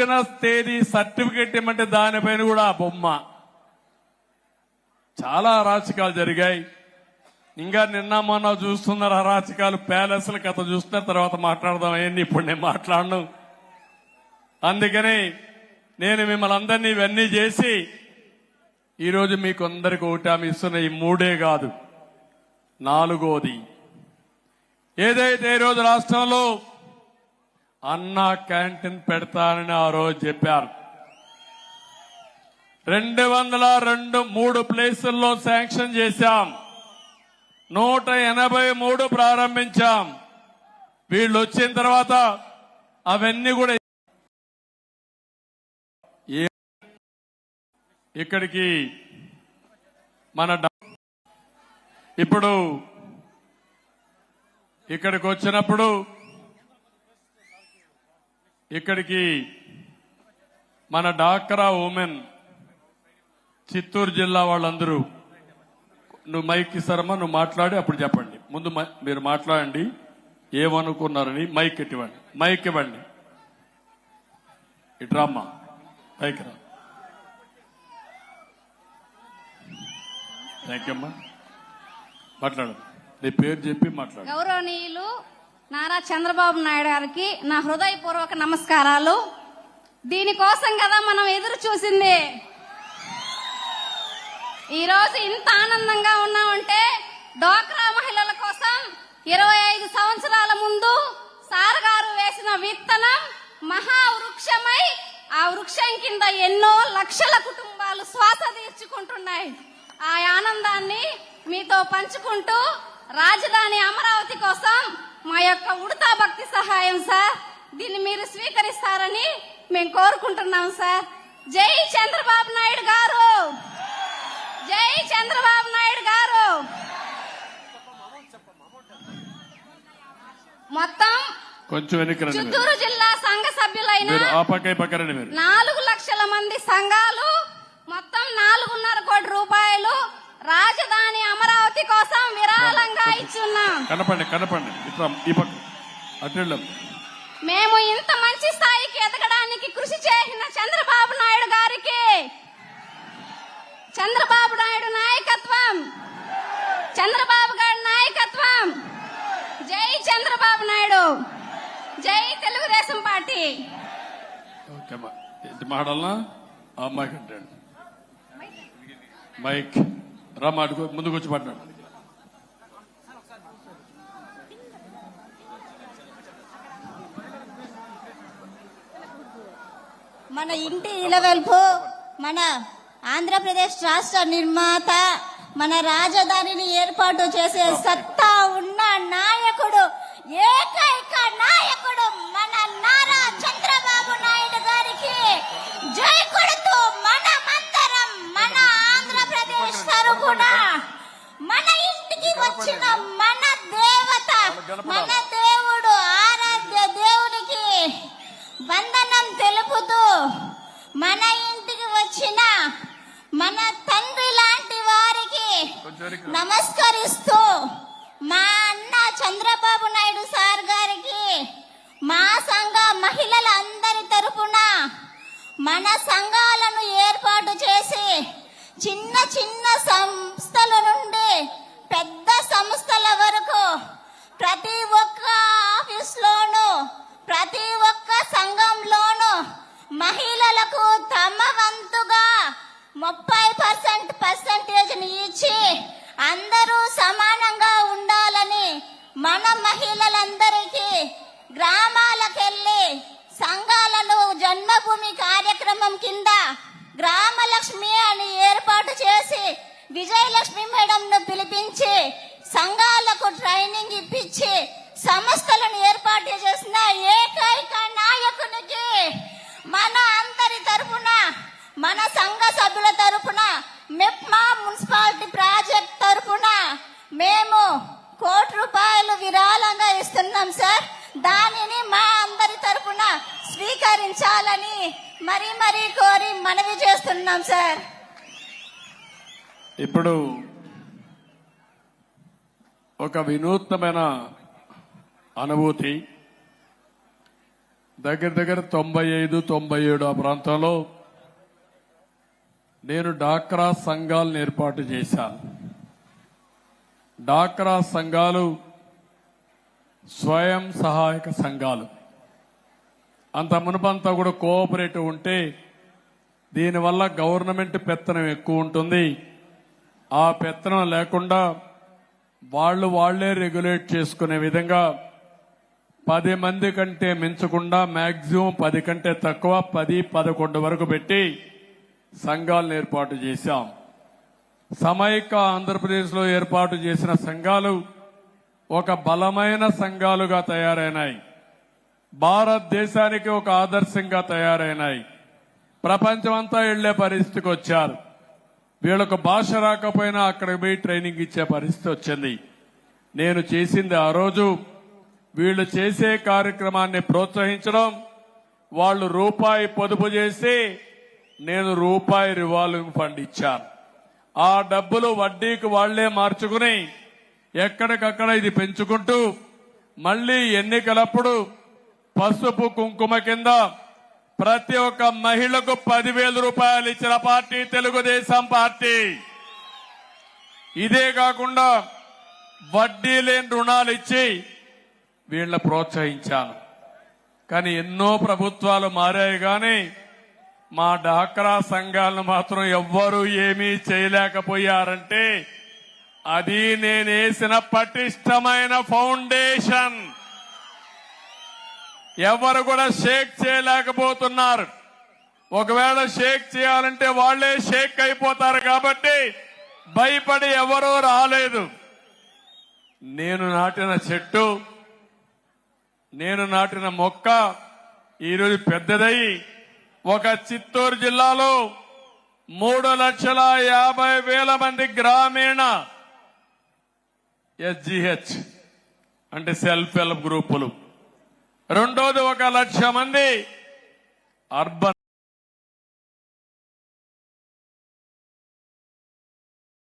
పుట్టిన తేదీ సర్టిఫికెట్ ఇమ్మంటే దానిపైన కూడా ఆ బొమ్మ. చాలా అరాచకాలు జరిగాయి. ఇంకా నిన్న మొన్న చూస్తున్నారు అరాచకాలు ప్యాలెస్ల కథ చూస్తున్న తర్వాత మాట్లాడదాం. అయ్యింది ఇప్పుడు నేను మాట్లాడను? అందుకని నేను మిమ్మల్ని అందరినీ ఇవన్నీ చేసి ఈరోజు మీకు అందరికి ఓటమి ఇస్తున్న ఈ మూడే కాదు నాలుగోది. ఏదైతే ఈరోజు రాష్ట్రంలో అన్నా క్యాంటీన్ పెడతానని ఆ రోజు చెప్పారు రెండు వందల రెండు మూడు ప్లేసుల్లో శాంక్షన్ చేశాం. నూట ఎనభై మూడు ప్రారంభించాం. వీళ్ళు వచ్చిన తర్వాత అవన్నీ కూడా ఇక్కడికి మన ఇప్పుడు ఇక్కడికి వచ్చినప్పుడు ఇక్కడికి మన డాక్రా ఉమెన్ చిత్తూరు జిల్లా వాళ్ళందరూ. నువ్వు మైక్ ఇస్తారమ్మా నువ్వు మాట్లాడి అప్పుడు చెప్పండి. ముందు మీరు మాట్లాడండి. ఏమనుకున్నారని మైక్ ఇవ్వండి మైక్ ఇవ్వండి. ఇట్రామ్మా మైక్ రా థ్యాంక్ యూ అమ్మా. మాట్లాడు. నీ పేరు చెప్పి మాట్లాడు. గౌరవనీయులు నారా చంద్రబాబు నాయుడు గారికి నా హృదయపూర్వక నమస్కారాలు. దీనికోసం కదా మనం ఎదురు చూసింది. ఈరోజు ఇంత ఆనందంగా ఉన్నామంటే డోక్రా మహిళల కోసం ఇరవై ఐదు సంవత్సరాల ముందు సార్ గారు వేసిన విత్తనం మహా వృక్షమై ఆ వృక్షం కింద ఎన్నో లక్షల కుటుంబాలు శ్వాస తీర్చుకుంటున్నాయి. ఆ ఆనందాన్ని మీతో పంచుకుంటూ రాజధాని అమరావతి కోసం మా యొక్క ఉడతా భక్తి సహాయం సార్. దీన్ని మీరు స్వీకరిస్తారని మేము కోరుకుంటున్నాం సార్. జై చంద్రబాబు నాయుడు గారు! జై చంద్రబాబు నాయుడు గారు! మొత్తం కొంచెం. చిత్తూరు జిల్లా సంఘ సభ్యులైన నాలుగు లక్షల మంది సంఘాలు మొత్తం నాలుగున్నర కోటి రూపాయలు రాజధాని అమరావతి కోసం విరాళంగా ఇచ్చున్నాం. కనపండి కనపండి. ఇట్లా ఈ పక్క మేము ఇంత మంచి స్థాయికి ఎదగడానికి కృషి చేసిన చంద్రబాబు నాయుడు గారికి. చంద్రబాబు నాయుడు నాయకత్వం. చంద్రబాబు గారి నాయకత్వం. జై చంద్రబాబు నాయుడు. జై తెలుగుదేశం పార్టీ. ఓకే అమ్మా ఇది మాట్లాడాలనా ఆ అమ్మాయికి అంటాడు. మైక్. రా ముందుకు వచ్చి పడ్డాడు మన ఇంటి ఇలవెల్పు మన ఆంధ్రప్రదేశ్ రాష్ట్ర నిర్మాత మన రాజధానిని ఏర్పాటు చేసే సత్తా ఉన్న నాయకుడు ఏకైక నాయకుడు మన సంఘాలను ఏర్పాటు చేసి చిన్న చిన్న సంస్థల నుండి పెద్ద సంస్థల వరకు ప్రతి ఒక్క ఆఫీస్లోనూ ప్రతి ఒక్క సంఘంలోనూ మహిళలకు తమ వంతుగా ముప్పై పర్సెంట్ పర్సంటేజ్ని ఇచ్చి అందరూ సమానంగా ఉండాలని మన మహిళ సంఘాలను జన్మభూమి కార్యక్రమం కింద గ్రామలక్ష్మి అని ఏర్పాటు చేసి విజయలక్ష్మి మేడంను పిలిపించి సంఘాలకు ట్రైనింగ్ ఇప్పించి సంస్థలను ఏర్పాటు చేసిన ఏకైక నాయకునికి మన అందరి తరఫున మన సంఘ సభ్యుల తరపున మెప్మా మున్సిపాలిటీ ప్రాజెక్ట్ తరపున మేము కోటి రూపాయలు విరాళంగా ఇస్తున్నాం సార్. దానిని మా అందరి తరపున స్వీకరించాలని మరీ మరీ కోరి మనవి చేస్తున్నాం సార్. ఇప్పుడు ఒక వినూత్నమైన అనుభూతి. దగ్గర దగ్గర తొంభై ఐదు తొంభై ఏడు ఆ ప్రాంతంలో నేను డాక్రా సంఘాలను ఏర్పాటు చేశాను. డాక్రా సంఘాలు స్వయం సహాయక సంఘాలు. అంత మునుపంతా కూడా కోఆపరేటివ్ ఉంటే దీనివల్ల గవర్నమెంట్ పెత్తనం ఎక్కువ ఉంటుంది. ఆ పెత్తనం లేకుండా వాళ్ళు వాళ్ళే రెగ్యులేట్ చేసుకునే విధంగా పది మంది కంటే మించకుండా మ్యాక్సిమం పది కంటే తక్కువ పది పదకొండు వరకు పెట్టి సంఘాలను ఏర్పాటు చేశాం. సమైక్య ఆంధ్రప్రదేశ్లో ఏర్పాటు చేసిన సంఘాలు ఒక బలమైన సంఘాలుగా తయారైనాయి. భారతదేశానికి ఒక ఆదర్శంగా తయారైనాయి. ప్రపంచమంతా వెళ్ళే పరిస్థితికి వచ్చారు. వీళ్ళకు భాష రాకపోయినా అక్కడికి పోయి ట్రైనింగ్ ఇచ్చే పరిస్థితి వచ్చింది. నేను చేసింది ఆ రోజు వీళ్ళు చేసే కార్యక్రమాన్ని ప్రోత్సహించడం వాళ్ళు రూపాయి పొదుపు చేసి నేను రూపాయి రివాల్వింగ్ ఫండ్ ఇచ్చాను. ఆ డబ్బులు వడ్డీకి వాళ్ళే మార్చుకుని ఎక్కడికక్కడ ఇది పెంచుకుంటూ మళ్ళీ ఎన్నికలప్పుడు పసుపు కుంకుమ కింద ప్రతి ఒక్క మహిళకు పదివేల రూపాయలు ఇచ్చిన పార్టీ తెలుగుదేశం పార్టీ. ఇదే కాకుండా వడ్డీ లేని రుణాలు ఇచ్చి వీళ్ళ ప్రోత్సహించాను. కానీ ఎన్నో ప్రభుత్వాలు మారాయి కానీ మా డాక్రా సంఘాలను మాత్రం ఎవ్వరూ ఏమీ చేయలేకపోయారంటే అది నేనేసిన పటిష్టమైన ఫౌండేషన్. ఎవరు కూడా షేక్ చేయలేకపోతున్నారు. ఒకవేళ షేక్ చేయాలంటే వాళ్ళే షేక్ అయిపోతారు కాబట్టి భయపడి ఎవరూ రాలేదు. నేను నాటిన చెట్టు నేను నాటిన మొక్క ఈరోజు పెద్దదై ఒక చిత్తూరు జిల్లాలో మూడు లక్షల యాభై వేల మంది గ్రామీణ ఎస్జిహెచ్ అంటే సెల్ఫ్ హెల్ప్ గ్రూపులు రెండోది ఒక లక్ష మంది అర్బన్